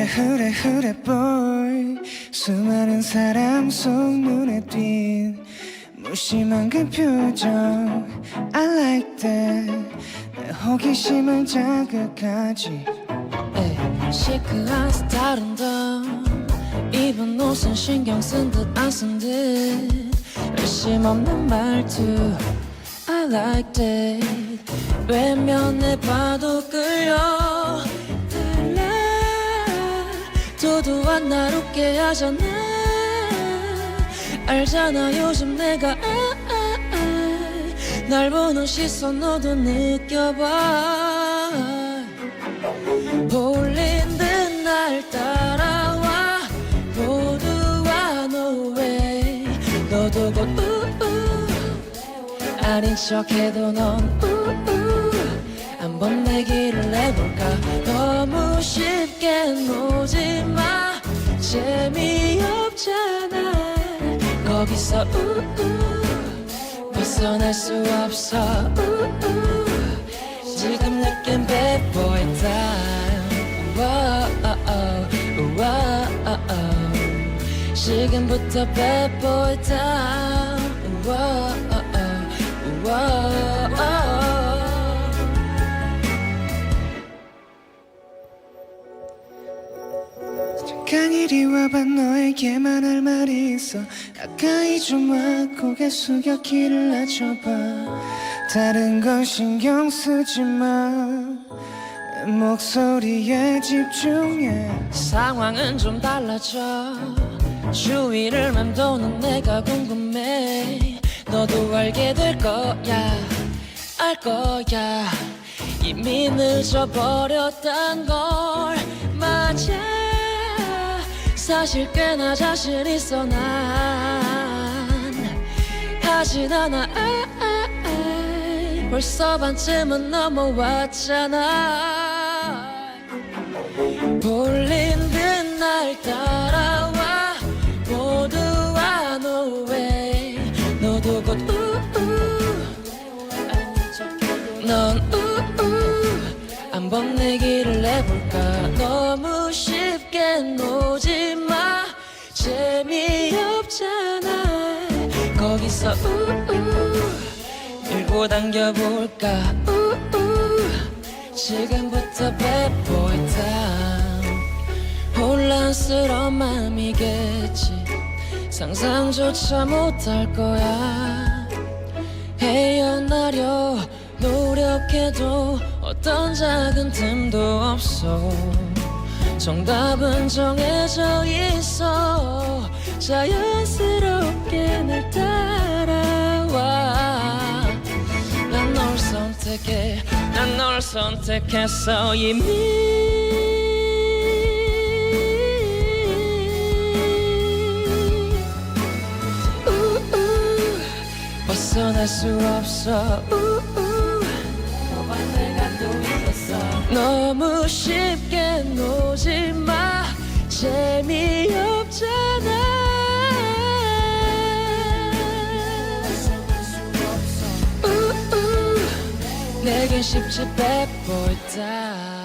그래 그래 그래 boy 수많은 사람 속 눈에 띈 무심한 그 표정. I like that. 내 호기심을 자극하지. 시크한 스타일인데 입은 옷은 신경 쓴 듯 안 쓴 듯. 열심 없는 말투. I like that. 외면해 봐도 끌려 도도한 날 웃게 하잖아 알잖아 요즘 내가 아, 아, 아. 날 보는 시선 너도 느껴봐. 볼린 듯날 따라와. 모두와 way. 너도 곧 우우. 아닌 척해도 넌 내기를 해볼까? 너무 쉽게 놓지마. 재미없잖아. 거기서 우우. 벗어날 수 없어. 우우. 지금 느낀 bad boy time Whoa, whoa, 지금부터 bad boy time Whoa, 잠깐 이리 와봐 너에게만 할 말이 있어. 가까이 좀 와 고개 숙여 귀를 낮춰봐. 다른 건 신경 쓰지 마내 목소리에 집중해. 상황은 좀 달라져. 주위를 맴도는 내가 궁금해. 너도 알게 될 거야. 알 거야. 이미 늦어버렸단 걸 사실 꽤나 자신 있어 난. 하진 않아 아, 아, 아. 벌써 반쯤은 넘어왔잖아. 볼린 듯날 따라와 모두와 no way 너도 곧 우우. 넌 우우. 한번 내기를 해볼까 놓지마. 재미없잖아. 거기서 우우. 밀고 당겨볼까? 우우. 지금부터 bad time. 혼란스러운 마음이겠지. 상상조차 못할 거야. 헤어나려 노력해도 어떤 작은 틈도 없어 정답은 정해져 있어. 자연스럽게 날 따라와. 난 널 선택해. 난 널 선택했어 이미. 벗어날 수 없어. 너무 쉽게 놓 Biegiem szybciej, bad boy, down.